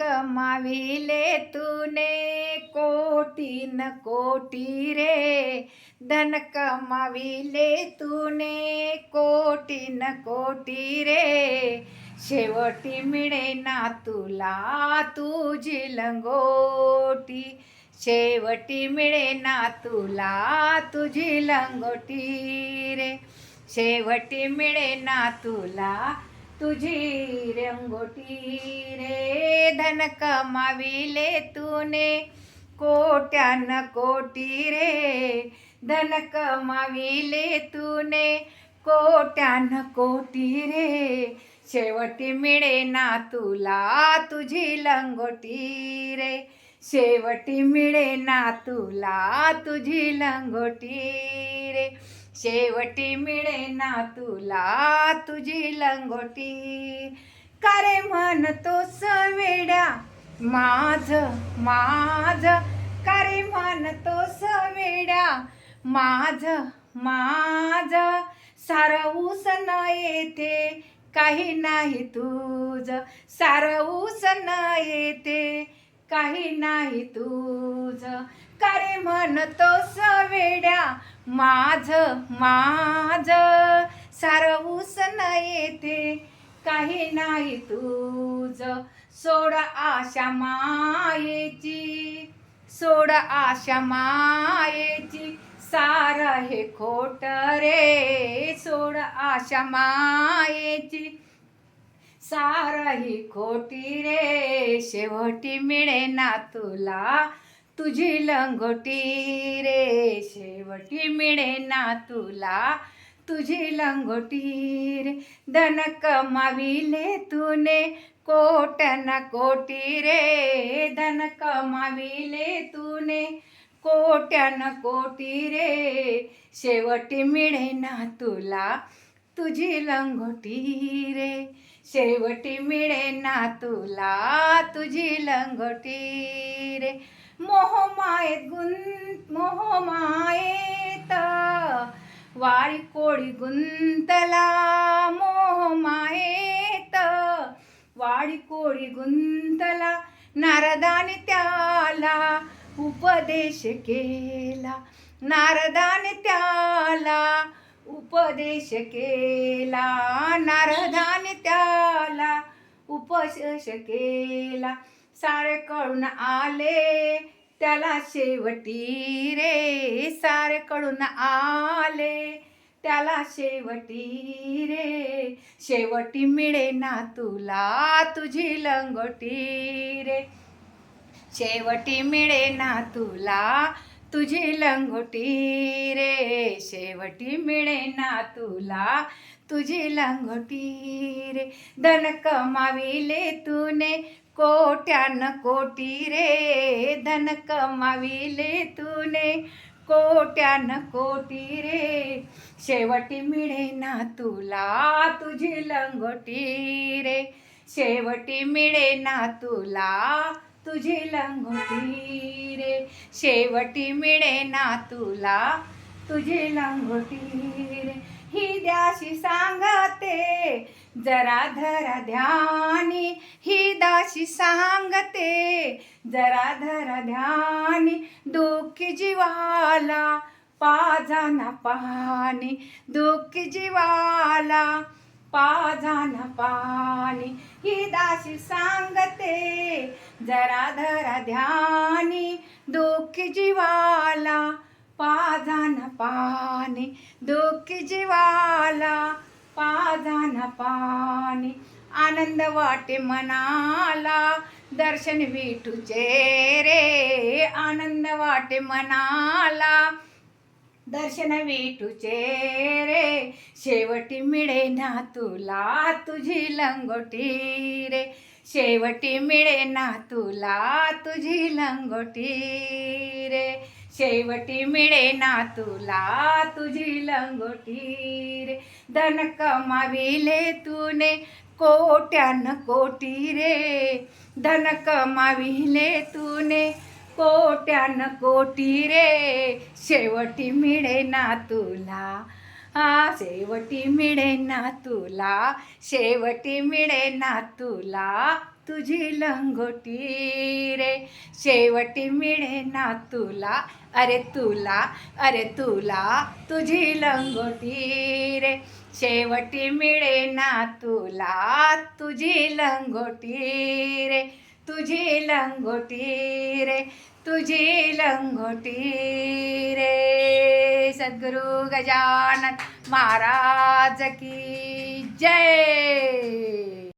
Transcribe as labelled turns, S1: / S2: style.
S1: कमाविले तूने कोटी न कोटी रे धन कमाविले तूने कोटी न कोटी रे शेवटी मिळे ना तुला तुझी लंगोटी शेवटी मिळे ना तुला तुझी लंगोटी रे शेवटी मिळे ना तुला तुझी रंगोटी रे धन कमाविले तूने. कोट्यान कोटी रे धन कमाविले तूने. कोट्यान कोटी रे शेवटी मिळे ना तुला तुझी लंगोटी रे. शेवटी मिळे ना तुला तुझी लंगोटी रे. शेवटी मिळे ना तुला तुझी लंगोटी. कारे म्हणतो सवेड्या? माझ माझ. कारे म्हणतो सवेड्या? माझ माझ. सारवूस न येते काही नाही तुझ. सारवूस न येते काही नाही तुझ. कारे म्हणतो सवेड्या? माझ माझ सारवूस न येते. काही नाही तुझ. सोड आशा मायेची. सोड आशा मायेची. सार हे खोट रे. सोड आशा मायेची. सार ही खोटी रे. शेवटी मिळे ना तुला. तुझी लंगोटी रे शेवटी मिळे ना तुला. तुझी लंगोटी रे धन कमाविले तूने. न कोटी रे धन कमाविले तूने. कोट्यान कोटी रे शेवटी मिळे ना तुला. तुझी लंगोटी रे शेवटी मिळे ना तुला. तुझी लंगोटी रे मोहमायेत गुं मोहमायेत वारी कोळी गुंतला मोहमायेत वाळी कोळी गुंतला नारदाने त्याला उपदेश केला. नारदाने त्याला उपदेश केला. नारदाने त्याला उपदेश केला. सारे कळून आले त्याला शेवटी रे. सारे कळून आले त्याला शेवटी रे. शेवटी मिळे ना तुला तुझी लंगोटी रे. शेवटी मिळे ना तुला तुझी लंगोटी रे. शेवटी मिळे ना तुला तुझी लंगोटी रे. धन कमाविले तूने कोट्यान कोटी रे धन कमाविले तूने. कोट्यान कोटी रे शेवटी मिळे ना तुला तुझी लंगोटी रे. शेवटी मिळे ना तुला तुझी लंगोटी रे. शेवटी मिळे ना तुला तुझी लंगोटी ही द्याशी सांगते. जरा धरा ध्यानी ही दाशी सांगते. जरा धरा ध्यानी दुःखी जीवाला पाजाना पाणी. दुःखी जीवाला पाजाना पाणी. ही दाशी सांगते. जरा धरा ध्यानी दुःखी जीवाला पा पाने दुःख जीवाला पाधान पाणी. आनंद वाटे मनाला दर्शन विठूचे रे आनंद वाटे मनाला दर्शन विठूचे रे शेवटी मिळे ना तुला तुझी लंगोटी रे. शेवटी मिळे ना तुला तुझी लंगोटी रे. शेवटी मिळे ना तुला तुझी लंगोटी रे. धन कमाविले तूने कोट्यान कोटी रे. धन कमाविले तूने कोट्यान कोटी रे. शेवटी मिळे ना तुला हा शेवटी मिळे ना तुला शेवटी मिळे ना तुला तुझी लंगोटी रे. शेवटी मिळे ना तुला अरे तुला अरे तुला तुझी लंगोटी रे. शेवटी मिळे ना तुला तुझी लंगोटी रे. तुझी लंगोटी रे तुझी लंगोटी रे. सद्गुरु गजानन महाराज की जय।